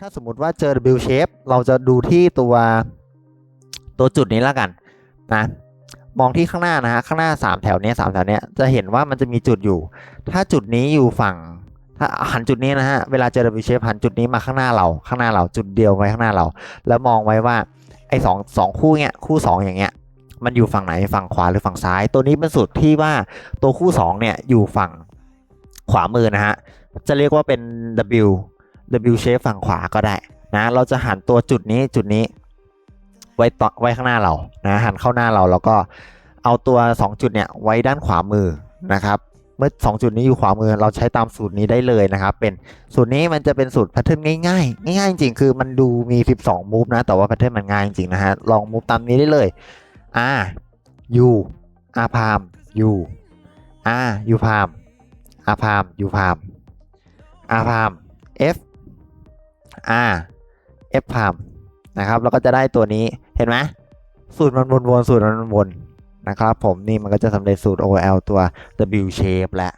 ถ้าสมมติว่าเจอ W shape เราจะดูที่ตัวตัวจุดนี้แล้วกันนะมองที่ข้างหน้านะฮะข้างหน้า 3 แถวเนี้ยสามแถวเนี้ยจะเห็นว่ามันจะมีจุดอยู่ ถ้าจุดนี้อยู่ฝั่ง ถ้าหันจุดนี้นะฮะเวลาเจอ W shape หันจุดนี้มาข้างหน้าเราข้างหน้าเราจุดเดียวไว้ข้างหน้าเรา แล้วมองไว้ว่าไอ้สองสองคู่เนี้ยคู่สองอย่างเงี้ยมันอยู่ฝั่งไหนฝั่งขวาหรือฝั่งซ้าย ตัวนี้เป็นสุดที่ว่าตัวคู่สองเนี่ยอยู่ฝั่งขวามือนะฮะจะเรียกว่าเป็น W W shape ฝั่งขวาก็ได้นะเราจะหันตัวจุดนี้จุดนี้ ไว้ต่อไว้ข้างหน้าเรานะหันเข้าหน้าเราแล้วก็เอาตัว 2 จุดเนี่ยไว้ด้านขวามือนะครับเมื่อ 2 จุดนี้อยู่ขวามือเราใช้ตามสูตรนี้ได้เลยนะครับ เป็นสูตรนี้มันจะเป็นสูตรแพทเทิร์นง่ายๆ ง่ายๆจริงๆคือมันดูมี 12 มูฟนะ แต่ว่าแพทเทิร์นมันง่ายจริงๆนะฮะ ลองมูฟตามนี้ได้เลย R U R พาม U R U พาม R พาม U พาม R พาม F R F พามนะครับแล้วก็จะได้ตัวนี้เห็นไหมสูตรมันวนๆสูตรมันวนๆนะครับผมนี่มันก็จะสำเร็จสูตร OL ตัว W shape แล้ว